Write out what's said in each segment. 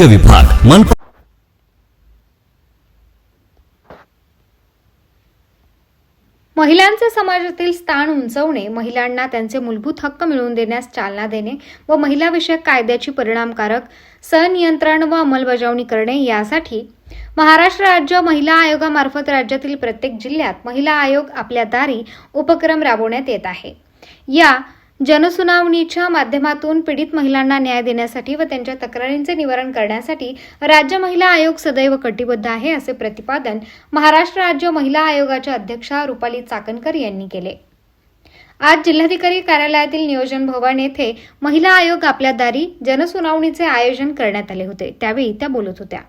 आरोग्य विभाग मन महिलांचे समाजातील स्थान उंचवणे महिलांना त्यांचे मूलभूत हक्क मिळवून देण्यास चालना देणे व महिलाविषयक कायद्याची परिणामकारक सनियंत्रण व अंमलबजावणी करणे यासाठी महाराष्ट्र राज्य महिला आयोगामार्फत राज्यातील प्रत्येक जिल्ह्यात महिला आयोग आपल्या दारी उपक्रम राबवण्यात येत आहे. या जनसुनावणीच्या माध्यमातून पीडित महिलांना न्याय देण्यासाठी व त्यांच्या तक्रारींचे निवारण करण्यासाठी राज्य महिला आयोग सदैव कटिबद्ध आहे असे प्रतिपादन महाराष्ट्र राज्य महिला आयोगाच्या अध्यक्षा रुपाली चाकणकर यांनी केले. आज जिल्हाधिकारी कार्यालयातील नियोजन भवन येथे महिला आयोग आपल्या दारी जनसुनावणीचे आयोजन करण्यात आले होते. त्यावेळी त्या बोलत होत्या.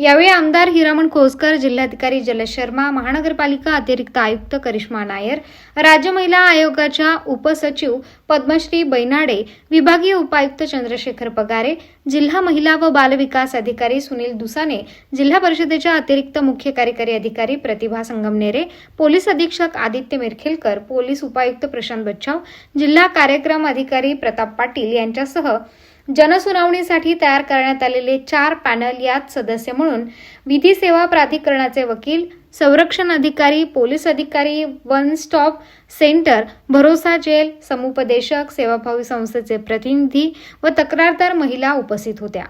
यावेळी आमदार हिरामण खोसकर जिल्हाधिकारी जलज शर्मा महानगरपालिका अतिरिक्त आयुक्त करिश्मा नायर राज्य महिला आयोगाच्या उपसचिव पद्मश्री बैनाडे विभागीय उपायुक्त चंद्रशेखर पगारे जिल्हा महिला व बालविकास अधिकारी सुनील दुसाने जिल्हा परिषदेच्या अतिरिक्त मुख्य कार्यकारी अधिकारी प्रतिभा संगमनेरे पोलीस अधीक्षक आदित्य मिरखेलकर पोलीस उपायुक्त प्रशांत बच्चाव जिल्हा कार्यक्रम अधिकारी प्रताप पाटील यांच्यासह जनसुनावणीसाठी तयार करण्यात आलेले चार पॅनल यात सदस्य म्हणून विधी सेवा प्राधिकरणाचे वकील संरक्षण अधिकारी पोलीस अधिकारी वन स्टॉप सेंटर भरोसा जेल समुपदेशक सेवाभावी संस्थेचे प्रतिनिधी व तक्रारदार महिला उपस्थित होत्या.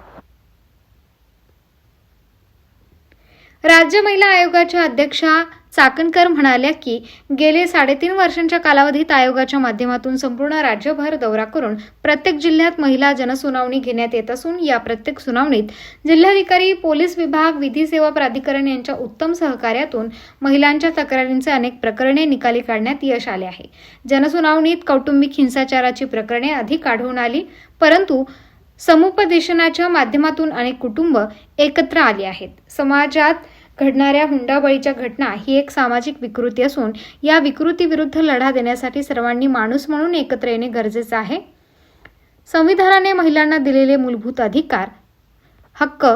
राज्य महिला आयोगाच्या अध्यक्षा चाकणकर म्हणाल्या की गेले साडेतीन वर्षांच्या कालावधीत आयोगाच्या माध्यमातून संपूर्ण राज्यभर दौरा करून प्रत्येक जिल्ह्यात महिला जनसुनावणी घेण्यात येत असून या प्रत्येक सुनावणीत जिल्हाधिकारी पोलीस विभाग विधी सेवा प्राधिकरण यांच्या उत्तम सहकार्यातून महिलांच्या तक्रारींचे अनेक प्रकरणे निकाली काढण्यात यश आले आहे. जनसुनावणीत कौटुंबिक हिंसाचाराची प्रकरणे अधिक आढळून आली परंतु समुपदेशनाच्या माध्यमातून अनेक कुटुंब एकत्र आली आहेत. समाजात घडणाऱ्या हुंडाबळीच्या घटना ही एक सामाजिक विकृती असून या विकृतीविरुद्ध लढा देण्यासाठी सर्वांनी माणूस म्हणून एकत्र येणे गरजेचं आहे. संविधानाने महिलांना दिलेले मूलभूत अधिकार हक्क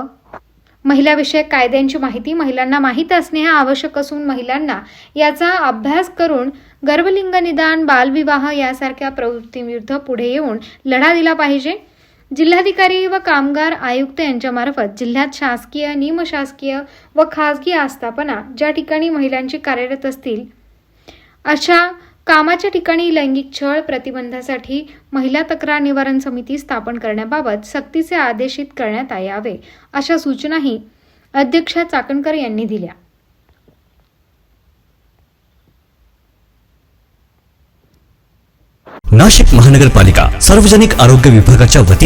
महिलाविषयक कायद्यांची माहिती महिलांना माहीत असणे हे आवश्यक असून महिलांना याचा अभ्यास करून गर्भलिंग निदान बालविवाह यासारख्या प्रवृत्तीविरुद्ध पुढे येऊन लढा दिला पाहिजे. जिल्हाधिकारी व कामगार आयुक्त यांच्यामार्फत जिल्ह्यात शासकीय निमशासकीय व खासगी आस्थापना ज्या ठिकाणी महिलांची कार्यरत असतील अशा कामाच्या ठिकाणी लैंगिक छळ प्रतिबंधासाठी महिला तक्रार निवारण समिती स्थापन करण्याबाबत सक्तीचे आदेशित करण्यात यावे अशा सूचनाही अध्यक्ष चाकणकर यांनी दिल्या. नाशिक महानगरपालिका सार्वजनिक आरोग्य विभागाच्या वतीने